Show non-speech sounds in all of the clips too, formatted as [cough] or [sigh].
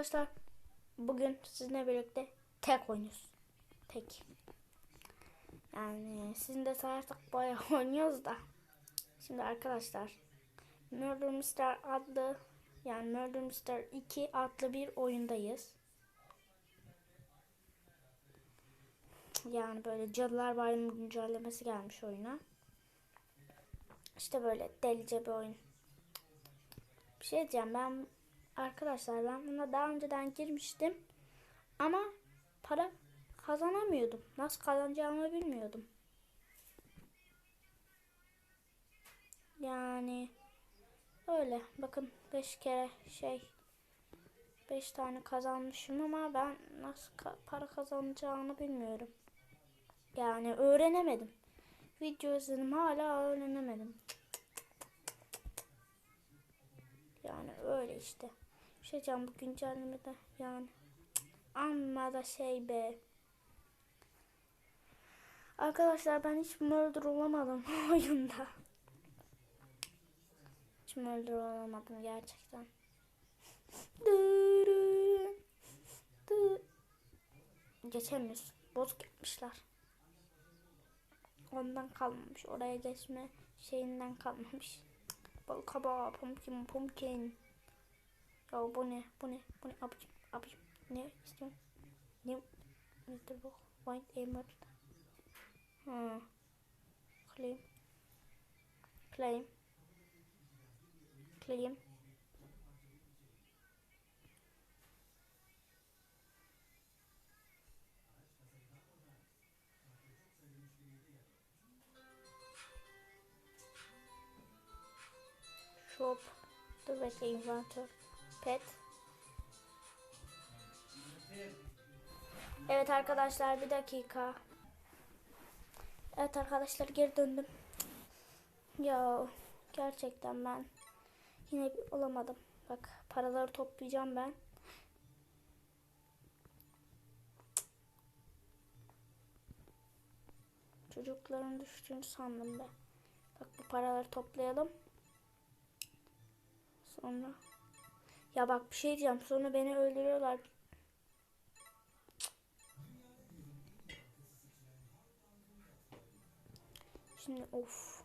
Arkadaşlar bugün sizinle birlikte tek oynuyoruz. Tek. Yani sizin de sayarsak bayağı [laughs] oynuyoruz da. Şimdi arkadaşlar Murder Mystery adlı yani Murder Mystery 2 adlı bir oyundayız. Yani böyle Cadılar Bayramı güncellemesi gelmiş oyuna. İşte böyle delice bir oyun. Bir şey diyeceğim ben arkadaşlar ben buna daha önceden girmiştim. Ama para kazanamıyordum. Nasıl kazanacağımı bilmiyordum. Yani öyle. Bakın 5 kere şey 5 tane kazanmışım ama ben nasıl ka- para kazanacağını bilmiyorum. Yani öğrenemedim. Video izledim hala öğrenemedim. Yani öyle işte. Diyeceğim bu güncellemede yani. Amma da şey be. Arkadaşlar ben hiç murder olamadım [laughs] oyunda. Hiç murder olamadım gerçekten. Geçemiyoruz. Bozuk yapmışlar. Ondan kalmamış. Oraya geçme şeyinden kalmamış. Bal kaba, pumpkin, pumpkin. Ya bu ne? Bu ne? Bu ne? Abicim, abicim. Ne istiyorsun? Ne? Nedir bu? White Emerald. Ha. Claim. Claim. Claim. Shop. Dur bekle inventor. Pet. Evet arkadaşlar bir dakika. Evet arkadaşlar geri döndüm. Ya gerçekten ben yine olamadım. Bak paraları toplayacağım ben. Çocukların düştüğünü sandım be. Bak bu paraları toplayalım. Sonra ya bak bir şey diyeceğim. Sonra beni öldürüyorlar. Şimdi of.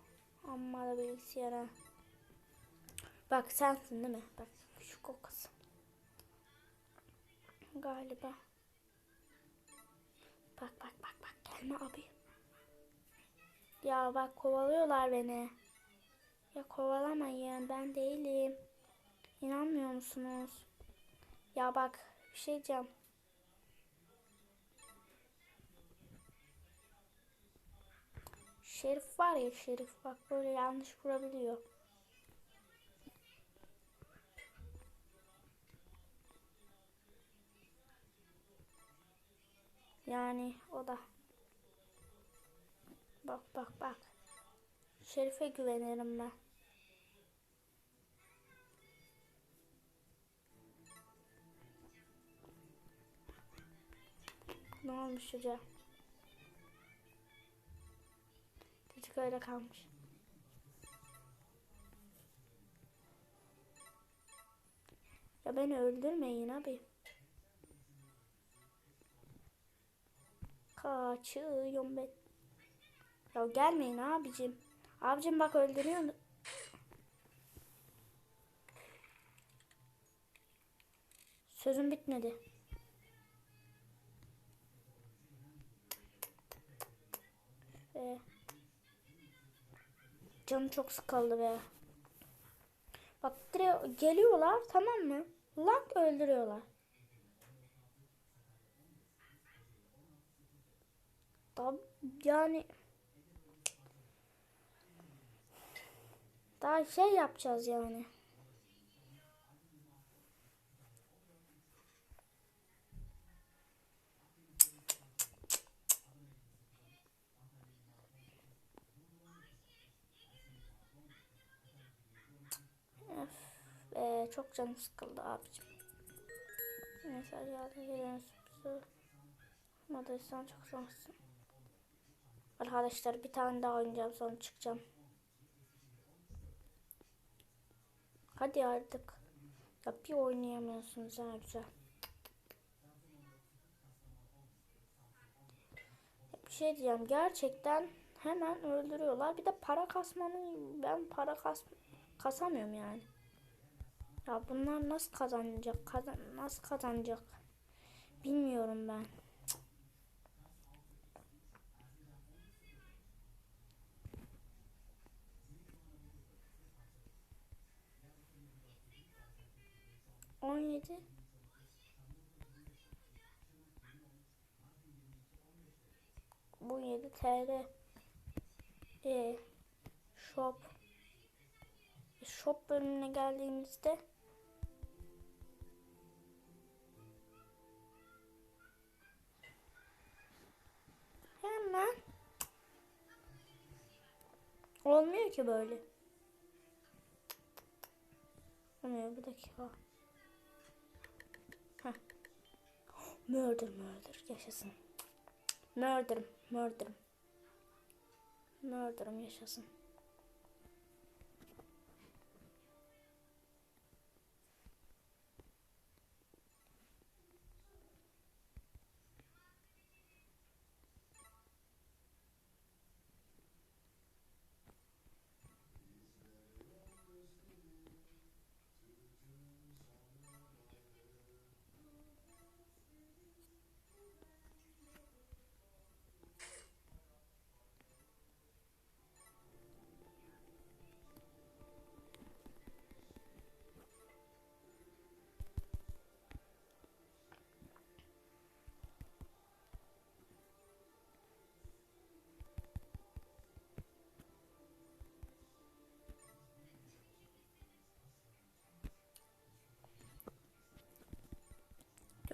Amma da bilgisayara. Bak sensin değil mi? Bak şu kokusu. Galiba. Bak bak bak bak gelme abi. Ya bak kovalıyorlar beni. Ya kovalamayın ben değilim. İnanmıyor musunuz? Ya bak bir şey diyeceğim. Şerif var ya Şerif bak böyle yanlış vurabiliyor. Yani o da. Bak bak bak. Şerif'e güvenirim ben. Ne olmuş çocuğa? Çocuk öyle kalmış. Ya beni öldürmeyin abi. Kaçıyorum ben. Ya gelmeyin abicim. Abicim bak öldürüyor. Sözüm bitmedi. Be. Canım çok sıkıldı be. Bak direkt geliyorlar tamam mı? Lak öldürüyorlar. Daha yani daha şey yapacağız yani. Çok canım sıkıldı abicim. Mesaj geldi. Yürüyorsunuz. Madrid'den çok şanslısın. Arkadaşlar bir tane daha oynayacağım sonra çıkacağım. Hadi artık. Ya bir oynayamıyorsunuz her güzel. Bir şey diyeceğim. Gerçekten hemen öldürüyorlar. Bir de para kasmanın ben para kas kasamıyorum yani. Ya bunlar nasıl kazanacak? Kazan nasıl kazanacak? Bilmiyorum ben. On yedi. Bu 7 TL. E, shop. Shop bölümüne geldiğimizde olmuyor ki böyle. Olmuyor bir dakika. Murder murder yaşasın. Murder'ım, murder'ım. Murder'ım yaşasın.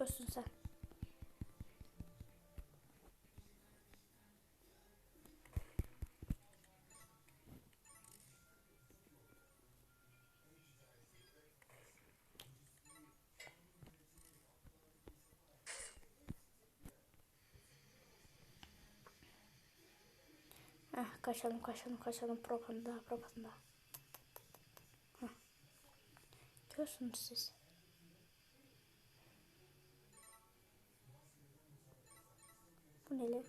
Diyorsun sen. Heh, kaçalım kaçalım kaçalım propaganda propaganda. Görüyorsunuz siz. Bu ne lan?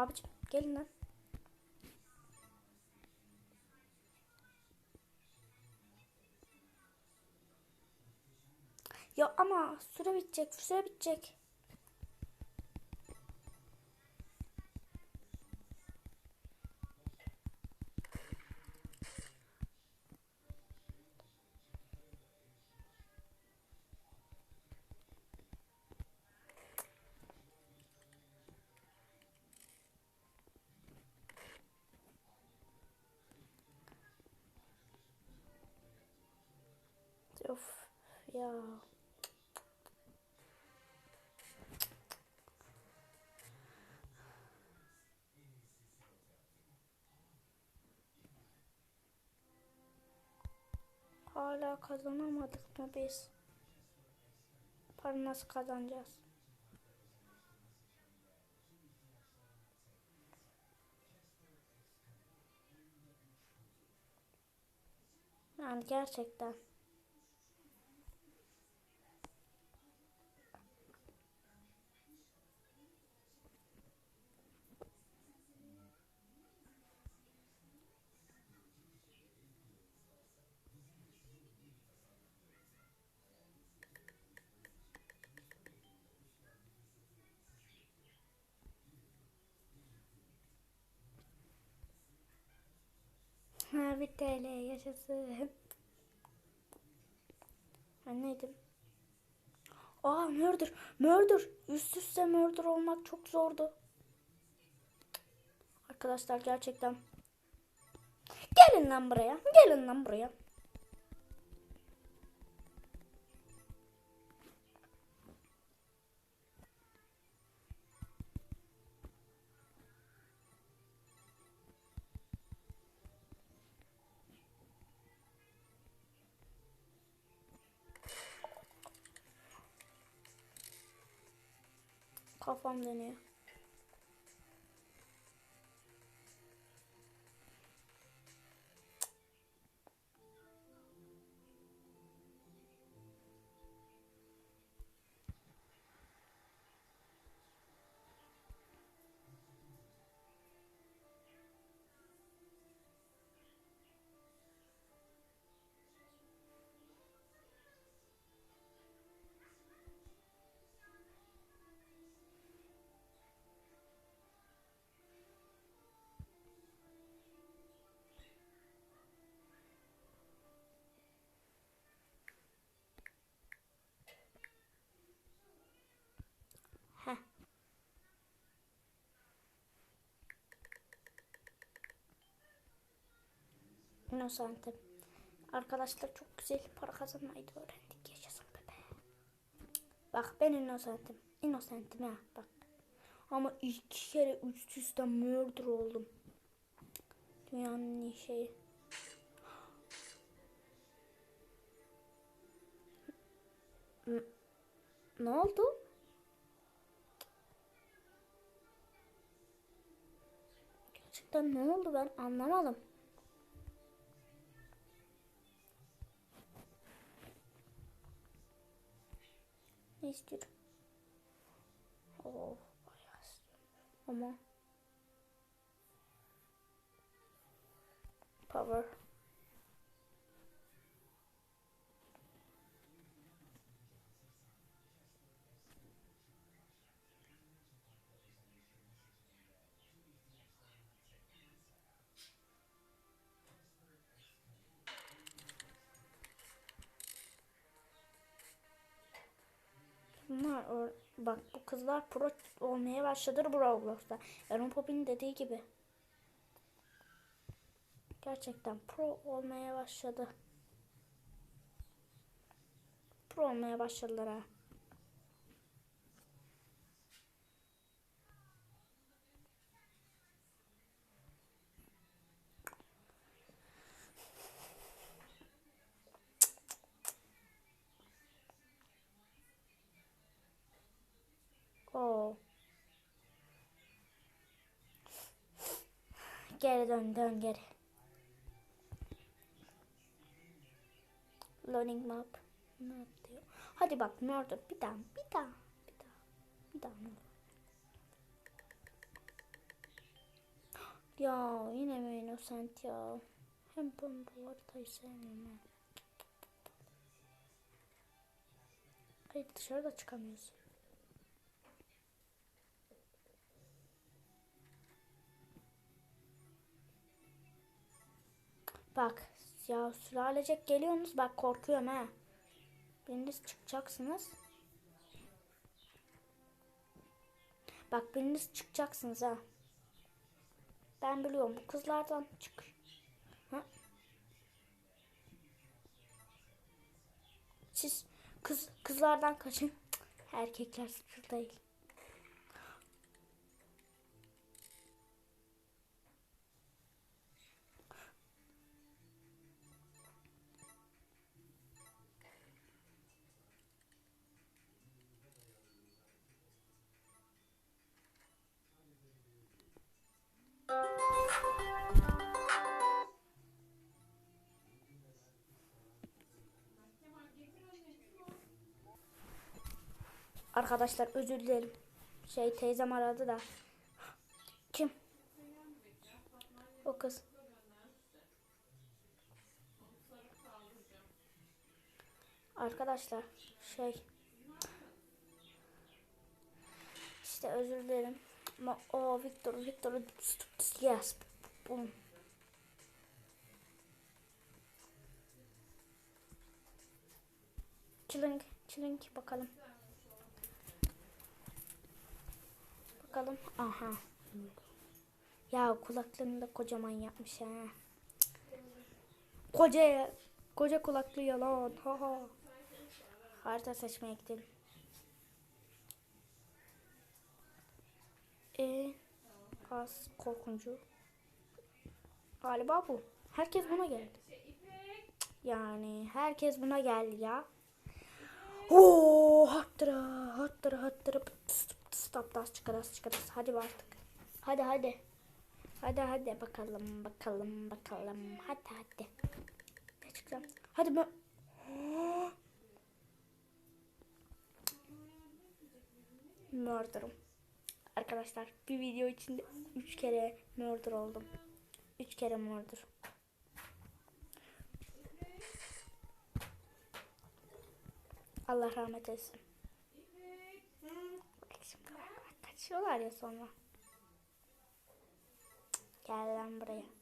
Abicim gelin lan. Ya ama süre bitecek, süre bitecek. Hala kazanamadık mı biz? Para nasıl kazanacağız? Yani gerçekten. Mavi TL yaşasın. Ben neydim? Aa murder. Murder. Üst üste murder olmak çok zordu. Arkadaşlar gerçekten. Gelin lan buraya. Gelin lan buraya. Kafam dönüyor. Innocent'im. Arkadaşlar çok güzel para kazanmayı da öğrendik. Yaşasın bebe. Bak ben innocent'im. Innocent'im ha bak. Ama iki kere üst üste murder oldum. Dünyanın şeyi. Ne oldu? Gerçekten ne oldu ben anlamadım. İstiyorum? Oh, bayağı istiyorum. Ama power. Bunlar bak bu kızlar pro olmaya başladı Roblox'ta. Aaron Poppy'nin dediği gibi. Gerçekten pro olmaya başladı. Pro olmaya başladılar ha. Geri dön dön geri. Loading map. Ne diyor? Hadi bak oldu? Bir daha, bir daha, bir daha, bir daha? Ya yine mi Innocent ya? Hem ben bu haritayı sevmiyorum. Hayır dışarıda çıkamıyorsun. Bak ya sülalecek geliyorsunuz bak korkuyorum ha. Biriniz çıkacaksınız. Bak biriniz çıkacaksınız ha. Ben biliyorum bu kızlardan çık. Ha? Siz kız kızlardan kaçın. Erkekler suçlu değil. Arkadaşlar özür dilerim. Şey teyzem aradı da. Kim? O kız. Arkadaşlar şey. İşte özür dilerim. Ama o Victor Victor yes. Boom. Çılınk, çılınk bakalım. Bakalım. Aha. Ya kulaklarını da kocaman yapmış ha. Koca koca kulaklı yalan. Ha ha. Harita seçmeye gidelim. E az korkuncu. Galiba bu. Herkes buna geldi. Yani herkes buna geldi ya. Oo, hattıra, hattıra, hattıra. Stop, das çıkarız, çıkarız. Hadi artık. Hadi, hadi. Hadi, hadi bakalım, bakalım, bakalım. Hadi, hadi. Ne çıkacağım? Hadi ben. Murder'ım. Arkadaşlar bir video içinde 3 kere murder oldum. 3 kere murder. Allah rahmet etsin. Bak şimdi bak, bak, Kaçıyorlar ya sonra. Gel lan buraya.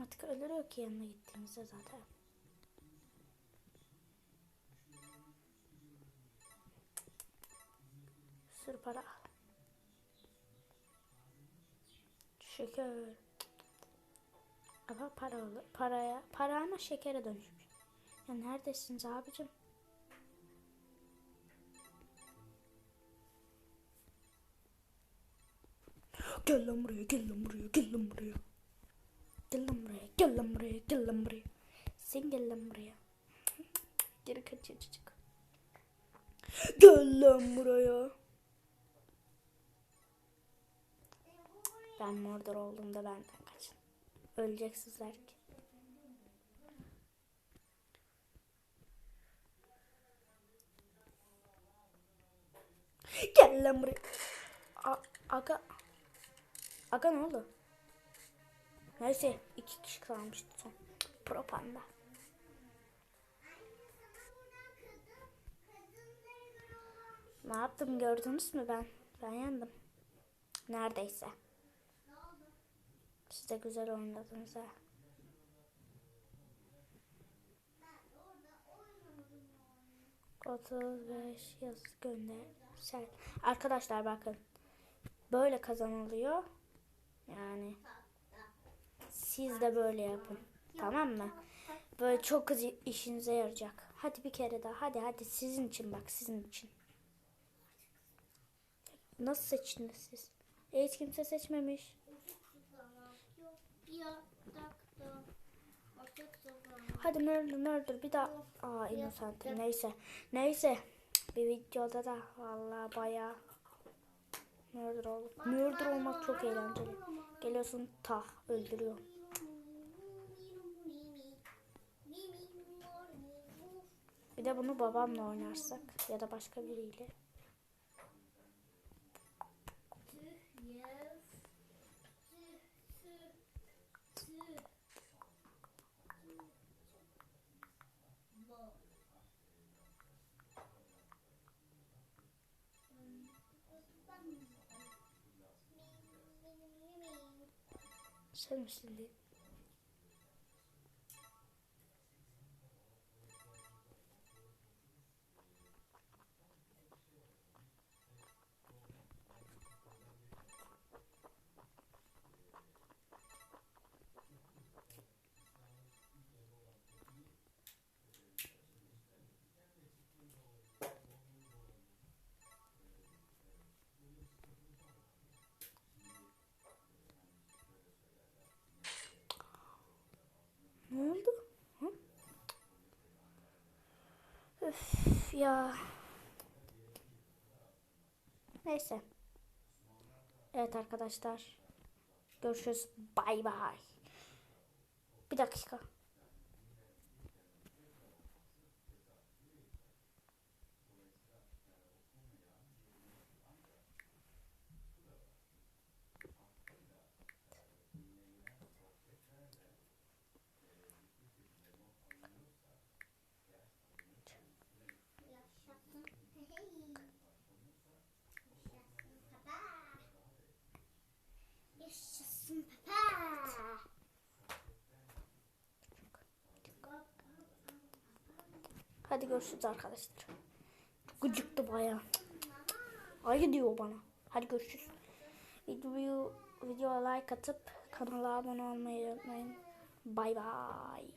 Otomatik ölür ki yanına gittiğimizde zaten. Sür para. Şeker. Ama para olur. Paraya, para ama şekere dönüşmüş. Ya neredesiniz abicim? Gel lan buraya, gel lan buraya, gel lan buraya. Gel lan buraya, gel lan buraya, gel lan buraya. Sen gel lan buraya. Geri kaçıyor çocuk. Gel lan buraya. Ben Mordor olduğumda benden kaçın. Öleceksizler ki. Gel lan buraya. A aga. Aga ne oldu? Neyse iki kişi kalmıştı son. Propanda. Ne yaptım gördünüz mü ben? Ben yandım. Neredeyse. Siz de güzel oynadınız ha. Otuz beş yaz gönder. Sen. Arkadaşlar bakın. Böyle kazanılıyor. Yani siz de böyle yapın. Tamam mı? Böyle çok işinize yarayacak. Hadi bir kere daha. Hadi hadi sizin için bak sizin için. Nasıl seçtiniz siz? Hiç kimse seçmemiş. Hadi murder murder bir daha. Aa innocent. Neyse. Neyse. Bir videoda da vallahi bayağı murder oldum. Murder olmak çok eğlenceli. Geliyorsun ta öldürüyor. De bunu babamla oynarsak ya da başka biriyle. Sen misin diye. Ya. Neyse. Evet arkadaşlar. Görüşürüz. Bay bay. Bir dakika. Hadi görüşürüz arkadaşlar. Gıcıktı baya. Ayı diyor bana. Hadi görüşürüz. Videoyu videoya like atıp kanala abone olmayı unutmayın. Bay bay.